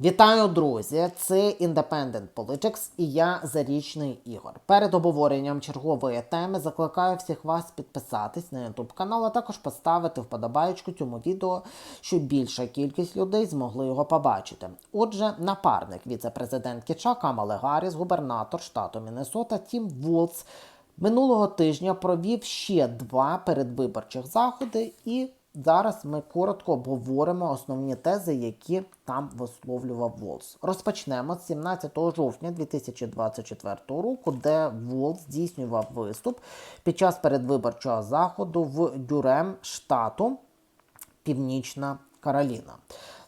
Вітаю, друзі! Це Independent Politics і я Зарічний Ігор. Перед обговоренням чергової теми закликаю всіх вас підписатись на YouTube канал, а також поставити вподобаєчку цьому відео, щоб більша кількість людей змогли його побачити. Отже, напарник віце-президентки США Камали Гарріс, губернатор штату Міннесота Тім Волц минулого тижня провів ще два передвиборчих заходи і Зараз ми коротко обговоримо основні тези, які там висловлював Волс. Розпочнемо з 17 жовтня 2024 року, де Волс здійснював виступ під час передвиборчого заходу в Дюрем штату Північна Кароліна.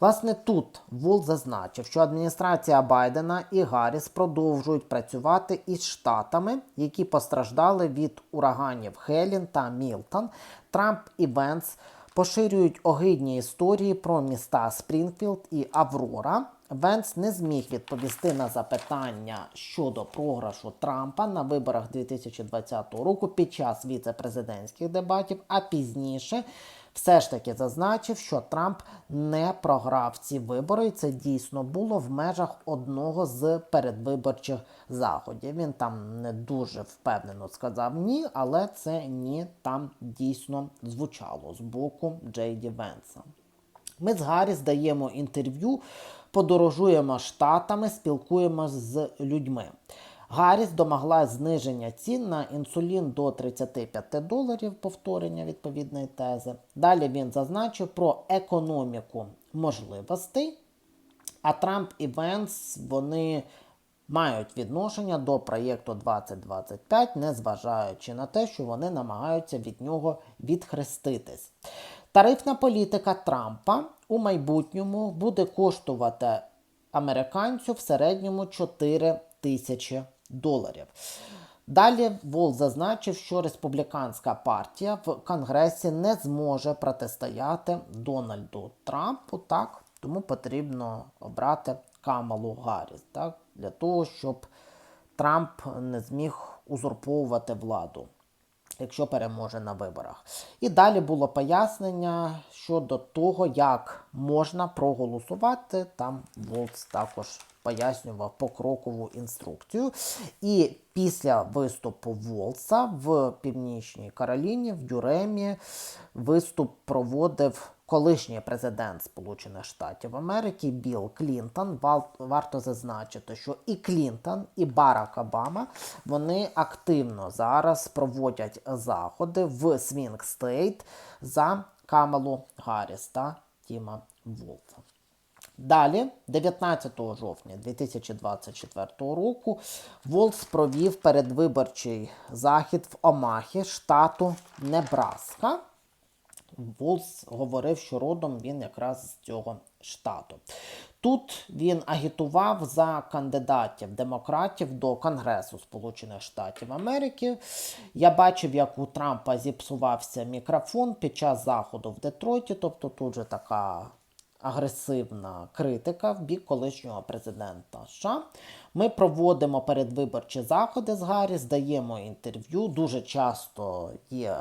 Власне, тут Волт зазначив, що адміністрація Байдена і Гарріс продовжують працювати із штатами, які постраждали від ураганів Хелін та Мілтон. Трамп і Венс поширюють огидні історії про міста Спрінгфілд і Аврора. Венс не зміг відповісти на запитання щодо програшу Трампа на виборах 2020 року під час віце-президентських дебатів, а пізніше все ж таки зазначив, що Трамп не програв ці вибори, і це дійсно було в межах одного з передвиборчих заходів. Він там не дуже впевнено сказав ні, але це ні там дійсно звучало з боку Джейді Венса. Ми з Гарріс даємо інтерв'ю, подорожуємо штатами, спілкуємося з людьми. Гарріс домогла зниження цін на інсулін до 35 доларів, повторення відповідної тези. Далі він зазначив про економіку можливостей. А Трамп і Венс вони мають відношення до проєкту 2025, незважаючи на те, що вони намагаються від нього відхреститись. Тарифна політика Трампа у майбутньому буде коштувати американцю в середньому 4 тисячі доларів. Далі Вол зазначив, що республіканська партія в Конгресі не зможе протистояти Дональду Трампу, так? Тому потрібно обрати Камалу Гарріс, так, для того, щоб Трамп не зміг узурповувати владу якщо переможе на виборах. І далі було пояснення щодо того, як можна проголосувати. Там Волц також пояснював покрокову інструкцію. І після виступу Волца в Північній Кароліні, в Дюремі, виступ проводив. Колишній президент Сполучених Штатів Америки Білл Клінтон варто зазначити, що і Клінтон, і Барак Обама вони активно зараз проводять заходи в Свінг Стейт за Камалу Гарріс та Тіма Волфа. Далі, 19 жовтня 2024 року, Волс провів передвиборчий захід в Омахі, штату Небраска. Волс говорив, що родом він якраз з цього штату. Тут він агітував за кандидатів демократів до Конгресу Сполучених Штатів Америки. Я бачив, як у Трампа зіпсувався мікрофон під час заходу в Детройті, тобто тут же така агресивна критика в бік колишнього президента. США. Ми проводимо передвиборчі заходи з Гаррі, здаємо інтерв'ю. Дуже часто є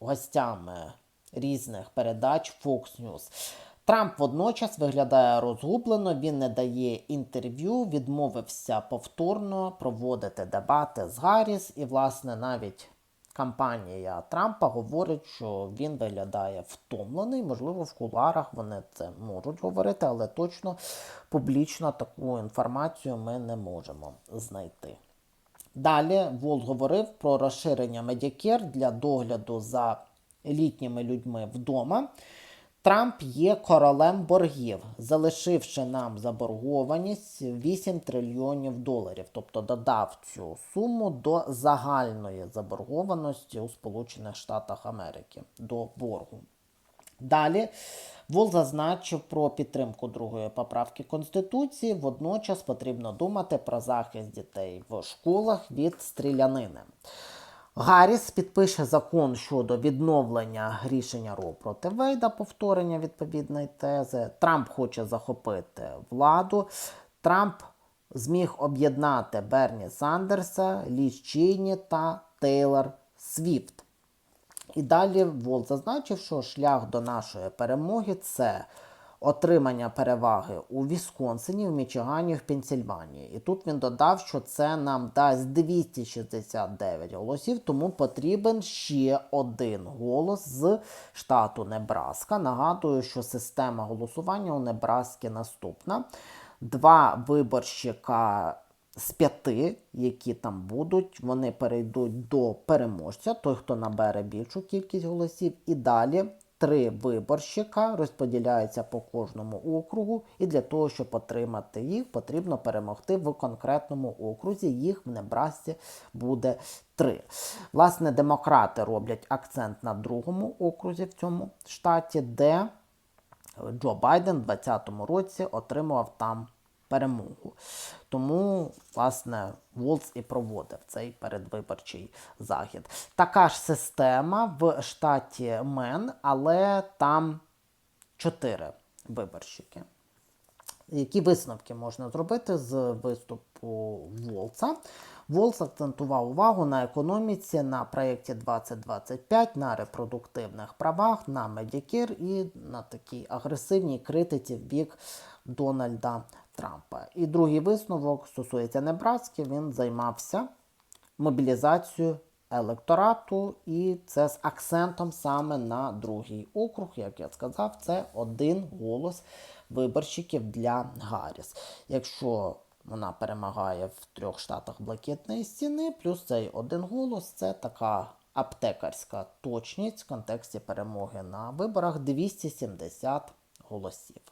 гостями різних передач Fox News. Трамп водночас виглядає розгублено, він не дає інтерв'ю, відмовився повторно проводити дебати з Гарріс, і, власне, навіть кампанія Трампа говорить, що він виглядає втомлений. Можливо, в куларах вони це можуть говорити, але точно публічно таку інформацію ми не можемо знайти. Далі Волт говорив про розширення Medicare для догляду за літніми людьми вдома. Трамп є королем боргів, залишивши нам заборгованість 8 трильйонів доларів, тобто додав цю суму до загальної заборгованості у Сполучених Штатах Америки до боргу. Далі Вол зазначив про підтримку другої поправки Конституції. Водночас потрібно думати про захист дітей в школах від стрілянини. Гарріс підпише закон щодо відновлення рішення Ро проти Вейда, повторення відповідної тези. Трамп хоче захопити владу. Трамп зміг об'єднати Берні Сандерса, Ліс Чейні та Тейлор Свіфт. І далі Волт зазначив, що шлях до нашої перемоги це отримання переваги у Вісконсині, в Мічигані, в Пенсільванії. І тут він додав, що це нам дасть 269 голосів, тому потрібен ще один голос з штату Небраска. Нагадую, що система голосування у Небраскі наступна. Два виборщика з п'яти, які там будуть, вони перейдуть до переможця, той, хто набере більшу кількість голосів, і далі. Три виборщика розподіляються по кожному округу, і для того, щоб отримати їх, потрібно перемогти в конкретному окрузі. Їх в Небрасці буде три. Власне, демократи роблять акцент на другому окрузі в цьому штаті, де Джо Байден в 2020 році отримував там перемогу. Тому, власне, Волц і проводив цей передвиборчий захід. Така ж система в штаті Мен, але там чотири виборщики. Які висновки можна зробити з виступу Волца? Волц акцентував увагу на економіці, на проєкті 2025, на репродуктивних правах, на медікір і на такій агресивній критиці в бік Дональда Трампа. І другий висновок стосується Небраски. Він займався мобілізацією електорату, і це з акцентом саме на другий округ. Як я сказав, це один голос виборщиків для Гарріс. Якщо вона перемагає в трьох штатах блакитної стіни, плюс цей один голос це така аптекарська точність в контексті перемоги на виборах 270 голосів.